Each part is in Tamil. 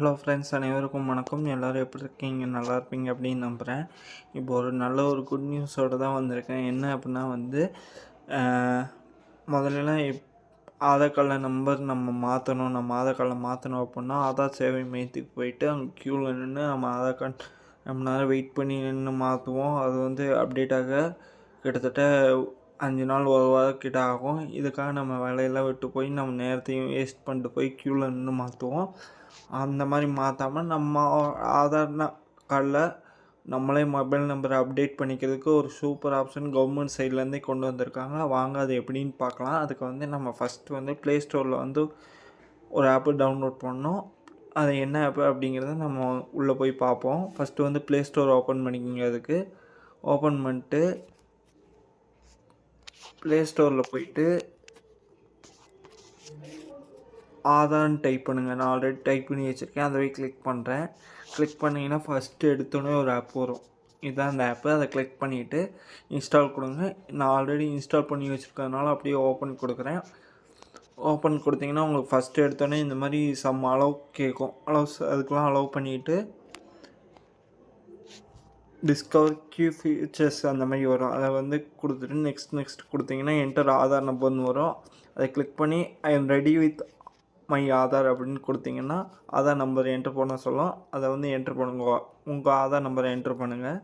ஹலோ ஃப்ரெண்ட்ஸ் அனைவருக்கும் வணக்கம். எல்லோரும் எப்படி இருக்கீங்க? நல்லா இருப்பீங்க அப்படின்னு நம்புகிறேன் இப்போ ஒரு நல்ல ஒரு குட் நியூஸோடு தான் வந்திருக்கேன். என்ன அப்படின்னா வந்து முதல்லலாம் எப் ஆதார் கார்டில் நம்பர் நம்ம மாற்றணும் நம்ம ஆதார் கார்டில் மாற்றணும் அப்படின்னா ஆதார் சேவை மையத்துக்கு போயிட்டு அங்கே க்யூவில் நின்று நம்ம ஆதார் கார்டு ரொம்ப நேரம் வெயிட் பண்ணி நின்று மாற்றுவோம் அது வந்து அப்டேட் ஆக கிட்டத்தட்ட அஞ்சு நாள் ஒரு வாரம் கிட்ட ஆகும். இதுக்காக நம்ம வேலையெல்லாம் விட்டு போய் நம்ம நேரத்தையும் வேஸ்ட் பண்ணிட்டு போய் க்யூவில் நின்று மாற்றுவோம் அந்த மாதிரி மாற்றாமல் நம்ம ஆதார் கார்டில் நம்மளே மொபைல் நம்பரை அப்டேட் பண்ணிக்கிறதுக்கு ஒரு சூப்பர் ஆப்ஷன் கவர்மெண்ட் சைட்லேருந்தே கொண்டு வந்திருக்காங்க. வாங்க அது எப்படின்னு பார்க்கலாம். அதுக்கு வந்து நம்ம ஃபஸ்ட்டு வந்து ப்ளே ஸ்டோரில் வந்து ஒரு ஆப்பு டவுன்லோட் பண்ணோம். அது என்ன ஆப்பு அப்படிங்கிறத நம்ம உள்ளே போய் பார்ப்போம். ஃபஸ்ட்டு வந்து ப்ளே ஸ்டோர் ஓப்பன் பண்ணிக்கிங்க அதுக்கு. ஓப்பன் பண்ணிட்டு ப்ளே ஸ்டோரில் போயிட்டு ஆதார்னு டைப் பண்ணுங்கள் நான் ஆல்ரெடி டைப் பண்ணி வச்சுருக்கேன். அதை போய் கிளிக் பண்ணுறேன் கிளிக் பண்ணிங்கன்னா ஃபஸ்ட்டு எடுத்தோடனே ஒரு ஆப் வரும். இதுதான் அந்த ஆப்பு அதை கிளிக் பண்ணிவிட்டு இன்ஸ்டால் கொடுங்க. நான் ஆல்ரெடி இன்ஸ்டால் பண்ணி வச்சுருக்கறதுனால அப்படியே ஓப்பன் கொடுக்குறேன். ஓப்பன் கொடுத்தீங்கன்னா உங்களுக்கு ஃபஸ்ட்டு எடுத்தோடனே இந்த மாதிரி சம் அலோவ் கேட்கும். அலோவ் அதுக்கெலாம் அலோவ் பண்ணிவிட்டு டிஸ்கவர் கியூ ஃபீச்சர்ஸ் அந்த மாதிரி வரும். அதை வந்து கொடுத்துட்டு நெக்ஸ்ட் நெக்ஸ்ட் கொடுத்தீங்கன்னா என்டர் ஆதார் நம்பர்னு வரும். அதை கிளிக் பண்ணி I am ready with my Aadhaar அப்படின்னு கொடுத்தீங்கன்னா ஆதார் நம்பர் என்ட்ரு பண்ண சொல்லும். அதை வந்து என்ட்ரு பண்ணுங்க. உங்கள் ஆதார் நம்பரை என்ட்ரு பண்ணுங்கள்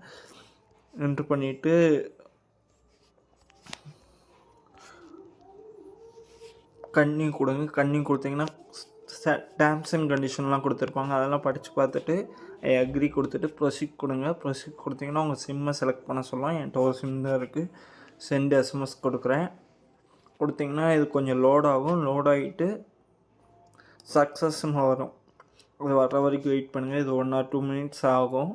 என்ட்ரு பண்ணிவிட்டு கண்ணி கொடுங்க. கண்ணி கொடுத்தீங்கன்னா டேர்ம்ஸ் அண்ட் கண்டிஷன்லாம் கொடுத்துருப்பாங்க. அதெல்லாம் படித்து பார்த்துட்டு அக்ரி கொடுத்துட்டு ப்ரொசீட் கொடுங்க. ப்ரொசீட் கொடுத்தீங்கன்னா உங்கள் சிம்மை செலக்ட் பண்ண சொல்லலாம். என்கிட்ட ஒரு சிம் தான் இருக்குது சென்ட் எஸ்எம்எஸ் கொடுக்குறேன். கொடுத்தீங்கன்னா இது கொஞ்சம் லோட் ஆகும். லோட் ஆகிட்டு சக்ஸஸ்ன்னு வரும். அது வர்ற வரைக்கும் வெயிட் பண்ணுங்கள் இது ஒன் ஆர் டூ மினிட்ஸ் ஆகும்.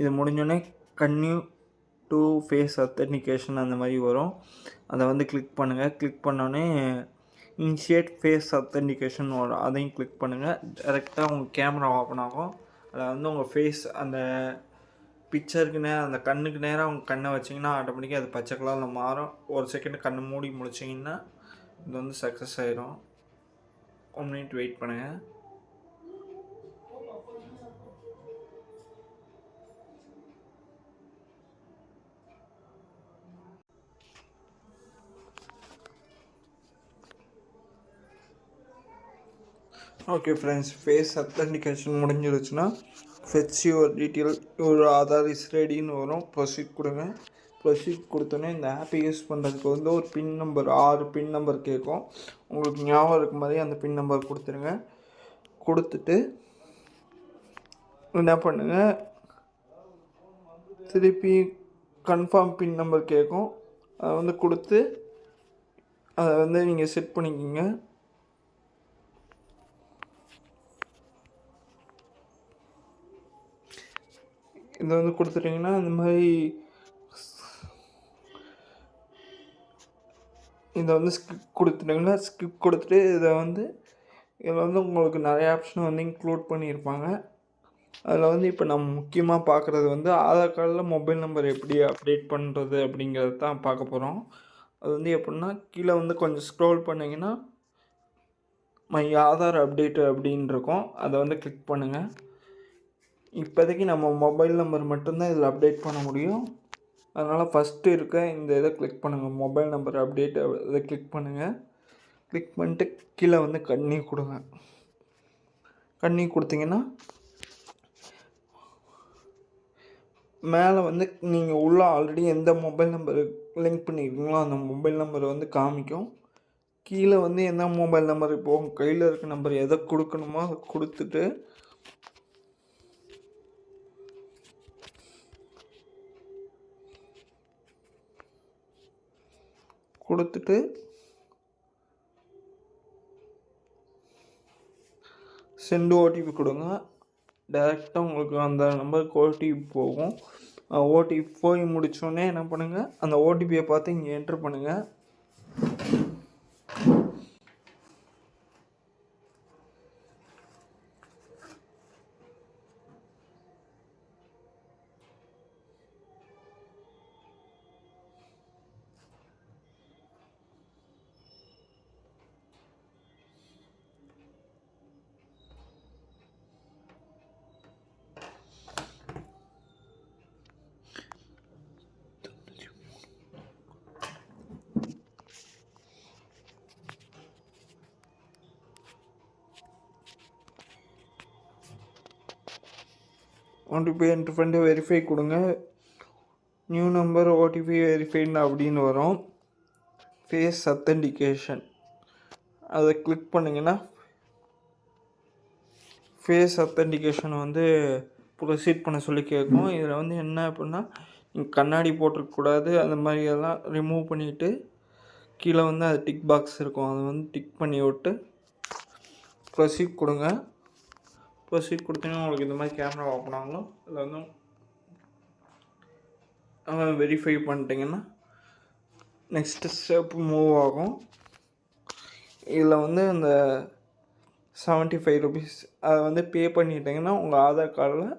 இது முடிஞ்சோடனே கன்யூ டூ ஃபேஸ் அத்தன்டிகேஷன் அந்த மாதிரி வரும். அதை வந்து கிளிக் பண்ணுங்கள் கிளிக் பண்ணோடனே இனிஷியேட் ஃபேஸ் அத்தன்டிகேஷன் வரும் அதையும் கிளிக் பண்ணுங்கள் டேரெக்டாக உங்கள் கேமரா ஓப்பன் ஆகும். அதில் வந்து உங்கள் ஃபேஸ் அந்த பிக்சருக்கு நேரம் அந்த கண்ணுக்கு நேராக உங்கள் கண்ணை வச்சிங்கன்னா ஆட்டோமேட்டிக்காக அது பச்சை கலரில் மாறும். ஒரு செகண்ட் கண்ணை மூடி முடிச்சிங்கன்னா இது வந்து சக்ஸஸ் ஆயிரும். ஒன் மினிட் வெயிட் பண்ணுங்கள் ஓகே ஃப்ரெண்ட்ஸ் ஃபேஸ் அத்தன்டிகேஷன் முடிஞ்சிருச்சுன்னா ஃபெச் யுவர் டீட்டெயில் ஒரு ஆதார் இஸ் ரெடின்னு வரும். ப்ரொசீட் கொடுங்க. ப்ரொசீட் கொடுத்தோன்னே இந்த ஆப்பை யூஸ் பண்ணுறதுக்கு வந்து ஒரு பின் நம்பர் ஆறு பின் நம்பர் கேட்கும். உங்களுக்கு ஞாபகம் இருக்க மாதிரி அந்த பின் நம்பர் கொடுத்துருங்க. கொடுத்துட்டு என்ன பண்ணுங்கள் திருப்பி கன்ஃபார்ம் பின் நம்பர் கேட்கும். அதை வந்து கொடுத்து அதை வந்து நீங்கள் செட் பண்ணிக்கிங்க. இதை வந்து கொடுத்துட்டிங்கன்னா இந்த மாதிரி இதை வந்து ஸ்கிப் கொடுத்துட்டிங்கன்னா ஸ்கிப் கொடுத்துட்டு இதை வந்து இதில் வந்து உங்களுக்கு நிறைய ஆப்ஷன் வந்து இன்க்ளூட் பண்ணியிருப்பாங்க. அதில் வந்து இப்போ நம்ம முக்கியமாக பார்க்குறது வந்து ஆதார் கார்டில் மொபைல் நம்பர் எப்படி அப்டேட் பண்ணுறது அப்படிங்கிறது தான் பார்க்க போகிறோம். அது வந்து எப்படின்னா கீழே வந்து கொஞ்சம் ஸ்க்ரோல் பண்ணிங்கன்னா மை ஆதார் அப்டேட்டு அப்படின்னு இருக்கும். அதை வந்து கிளிக் பண்ணுங்கள் இப்போதைக்கு நம்ம மொபைல் நம்பர் மட்டும்தான் இதில் அப்டேட் பண்ண முடியும். அதனால் ஃபஸ்ட்டு இருக்க இந்த இதை கிளிக் பண்ணுங்கள் மொபைல் நம்பர் அப்டேட் இதை கிளிக் பண்ணுங்கள் கிளிக் பண்ணிட்டு கீழே வந்து கண்ணி கொடுங்க. கண்ணி கொடுத்தீங்கன்னா மேலே வந்து நீங்கள் உள்ளே ஆல்ரெடி எந்த மொபைல் நம்பர் லிங்க் பண்ணியிருக்கீங்களோ அந்த மொபைல் நம்பர் வந்து காமிக்கும். கீழே வந்து என்ன மொபைல் நம்பர் இப்போ உங்கள் கையில் இருக்க நம்பர் எதை கொடுக்கணுமோ அதை கொடுத்துட்டு கொடுத்துட்டு சென்டு ஓடிபி கொடுங்க. டேரெக்டாக உங்களுக்கு அந்த நம்பருக்கு ஓடிபி போகும். ஓடிபி போய் முடித்தோடனே என்ன பண்ணுங்கள் அந்த ஓடிபியை பார்த்து இங்கே என்ட்ரு பண்ணுங்கள் ஓடிபி என்ட்ரு பண்ணிட்டு வெரிஃபை கொடுங்க. நியூ நம்பர் ஓடிபி வெரிஃபைடு அப்படின்னு வரும். ஃபேஸ் அத்தன்டிகேஷன் அதை கிளிக் பண்ணிங்கன்னா ஃபேஸ் அத்தன்டிகேஷன் வந்து ப்ரொசீட் பண்ண சொல்லி கேட்கும். இதில் வந்து என்ன அப்படின்னா நீங்கள் கண்ணாடி போட்டிருக்கக்கூடாது அந்த மாதிரி எல்லாம் ரிமூவ் பண்ணிவிட்டு கீழே வந்து அது டிக் பாக்ஸ் இருக்கும். அதை வந்து டிக் பண்ணி விட்டு ப்ரொசீட் கொடுங்க. இப்போ சீட் கொடுத்தீங்கன்னா உங்களுக்கு இந்த மாதிரி கேமரா ஓப்பன் ஆகும் இதில் வந்து வெரிஃபை பண்ணிட்டீங்கன்னா நெக்ஸ்ட்டு ஸ்டெப் மூவ் ஆகும். இதில் வந்து இந்த செவன்ட்டி ஃபைவ் ருபீஸ் அதை வந்து பே பண்ணிட்டீங்கன்னா உங்கள் ஆதார் கார்டில்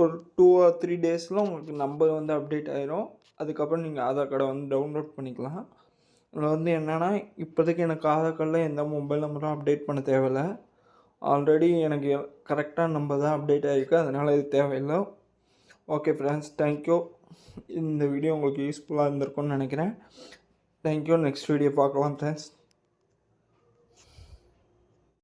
ஒரு டூ ஆர் த்ரீ டேஸில் உங்களுக்கு நம்பர் வந்து அப்டேட் ஆயிரும். அதுக்கப்புறம் நீங்கள் ஆதார் கார்டை வந்து டவுன்லோட் பண்ணிக்கலாம். இதில் வந்து என்னென்னா இப்போதைக்கு எனக்கு ஆதார் கார்டில் எந்த மொபைல் நம்பரும் அப்டேட் பண்ண தேவையில்ல. ஆல்ரெடி எனக்கு கரெக்டாக நம்பர் தான் அப்டேட் ஆகிருக்கு அதனால் இது தேவையில்லை. ஓகே ஃப்ரெண்ட்ஸ் தேங்க்யூ இந்த வீடியோ உங்களுக்கு யூஸ்ஃபுல்லாக இருந்திருக்கும்னு நினைக்கிறேன். தேங்க்யூ நெக்ஸ்ட் வீடியோ பார்க்கலாம் ஃப்ரெண்ட்ஸ்